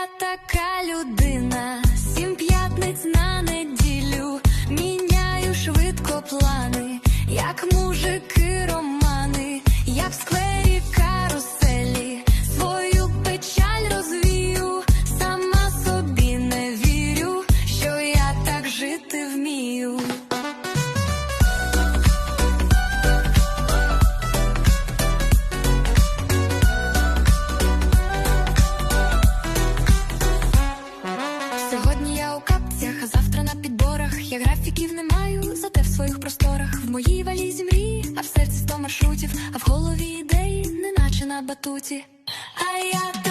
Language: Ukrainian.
я така людина, сім п'ятниць на неділю, міняю швидко плани, як мужики романи, я в сквері каруселі, свою печаль розвію, сама собі не вірю, що я так жити вмію. Я графіків не маю, зате в своїх просторах. В моїй валізі мрії, а в серці сто маршрутів, а в голові ідеї, неначе на батуті. А я